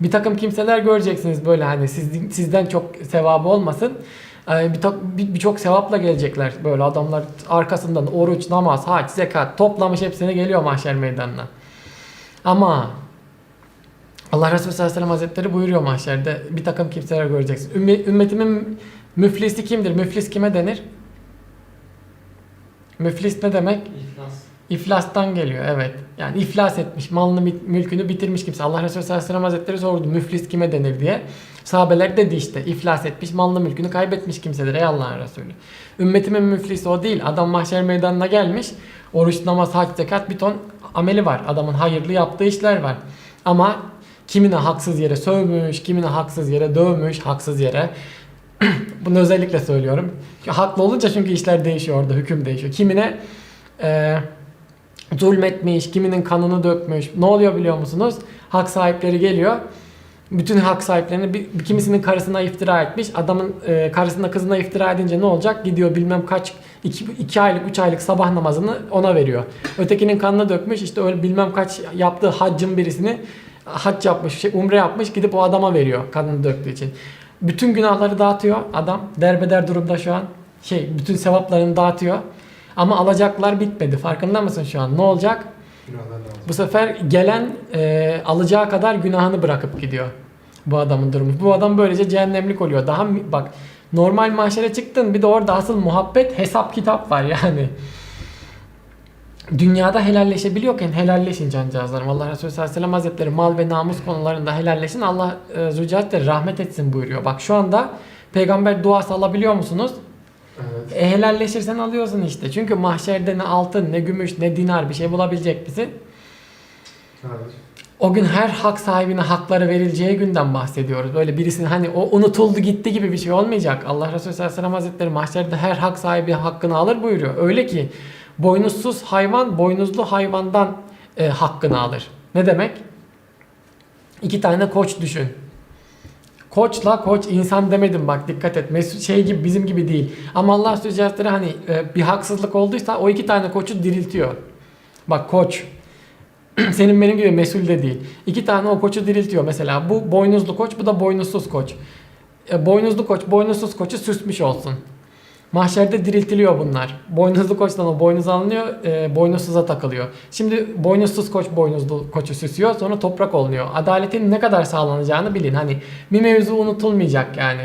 Bir takım kimseler göreceksiniz böyle hani siz, sizden çok sevabı olmasın. Ee, bir tak- bir- Birçok sevapla gelecekler böyle adamlar arkasından oruç, namaz, hac, zekat toplamış hepsine geliyor mahşer meydanına. Ama Allah Resulü sallallahu aleyhi ve sellem hazretleri buyuruyor mahşerde bir takım kimseler göreceksin. Ümmetimin müflisi kimdir? Müflis kime denir? Müflis ne demek? İflas. İflastan geliyor evet. Yani iflas etmiş, malını mülkünü bitirmiş kimse. Allah Resulü sallallahu aleyhi ve sellem hazretleri sordu müflis kime denir diye. Sahabeler dedi işte iflas etmiş, malını mülkünü kaybetmiş kimsedir ey Allah'ın Resulü. Ümmetimin müflisi o değil. Adam mahşer meydanına gelmiş. Oruç, namaz, hac, zekat bir ton ameli var. Adamın hayırlı yaptığı işler var. Ama kimine haksız yere sövmüş, kimine haksız yere dövmüş, haksız yere bunu özellikle söylüyorum. Haklı olunca çünkü işler değişiyor orada, hüküm değişiyor. Kimine eee zulmetmiş, kiminin kanını dökmüş. Ne oluyor biliyor musunuz? Hak sahipleri geliyor. Bütün hak sahiplerini bir, kimisinin karısına iftira etmiş. Adamın e, karısına kızına iftira edince ne olacak? Gidiyor bilmem kaç iki, iki aylık üç aylık sabah namazını ona veriyor. Ötekinin kanını dökmüş işte öyle bilmem kaç yaptığı haccın birisini hac yapmış, şey, umre yapmış gidip o adama veriyor kanını döktüğü için. Bütün günahları dağıtıyor adam. Derbeder durumda şu an. Şey bütün sevaplarını dağıtıyor. Ama alacaklar bitmedi. Farkında mısın şu an? Ne olacak? Bu sefer gelen e, alacağı kadar günahını bırakıp gidiyor. Bu adamın durumu. Bu adam böylece cehennemlik oluyor. Daha bak normal mahşere çıktın bir de orada asıl muhabbet hesap kitap var yani. Dünyada helalleşebiliyorken helalleşin cancağızlarım. Allah Resulü sallallahu aleyhi ve sellem hazretleri mal ve namus konularında helalleşin. Allah e, Zülcelat'te rahmet etsin buyuruyor. Bak şu anda peygamber duası alabiliyor musunuz? Evet. E helalleşirsen alıyorsun işte. Çünkü mahşerde ne altın, ne gümüş, ne dinar bir şey bulabilecek? Hayır. O gün her hak sahibine hakları verileceği günden bahsediyoruz. Böyle birisinin hani o unutuldu gitti gibi bir şey olmayacak. Allah Resulü sallallahu aleyhi ve sellem hazretleri mahşerde her hak sahibi hakkını alır buyuruyor. Öyle ki boynuzsuz hayvan boynuzlu hayvandan e, hakkını alır. Ne demek? İki tane koç düşün. Koçla koç insan demedim bak dikkat et. Mesut şey gibi bizim gibi değil. Ama Allah Hazretleri hani e, bir haksızlık olduysa o iki tane koçu diriltiyor. Bak koç senin benim gibi mesul de değil. İki tane o koçu diriltiyor mesela. Bu boynuzlu koç, bu da boynuzsuz koç. E, boynuzlu koç, boynuzsuz koçu süsmüş olsun. Mahşerde diriltiliyor bunlar. Boynuzlu koçtan o boynuz alınıyor, e, boynuzsuza takılıyor. Şimdi boynuzsuz koç boynuzlu koçu süsüyor, sonra toprak oluyor. Adaletin ne kadar sağlanacağını bilin. Hani bir mevzu unutulmayacak yani.